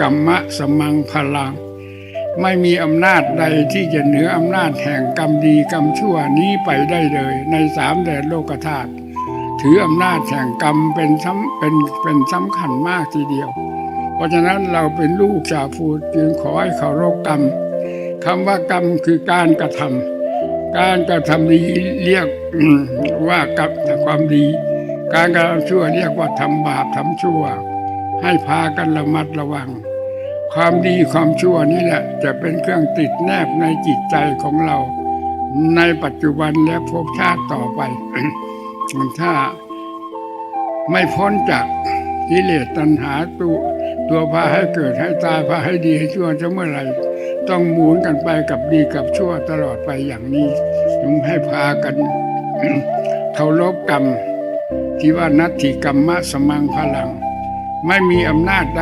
กรรมะสมังพลัง ไม่มีอำนาจใดที่จะเหนืออำนาจแห่งกรรมดีกรรมชั่วนี้ไปได้เลย ในสามแดนโลกธาตุถืออำนาจแห่งกรรมเป็นสำเป็นเป็นสำคัญมากทีเดียว เพราะฉะนั้นเราเป็นลูกชาวพุทธจึงขอให้เคารพกรรมคำว่ากรรมคือการกระทำการกระทำดีเรียกว่ากับความดี การกระทำชั่วเรียกว่าทำบาปทำชั่ว ให้พากันระมัดระวัง ความดีความชั่วนี่แหละ จะเป็นเครื่องติดแนบในจิตใจของเรา ในปัจจุบันและภพชาติต่อไป ถ้าไม่พ้นจากกิเลสตัณหาตัวตัวพาให้เกิดให้ตายพาให้ดีให้ชั่วจะเมื่อไหร่ต้องหมุนกันไปกับดีกับชั่วตลอดไปอย่างนี้จึงให้พากันเคารพกรรม ที่ว่านัตถิกรรมะสมังพลัง ไม่มีอำนาจใด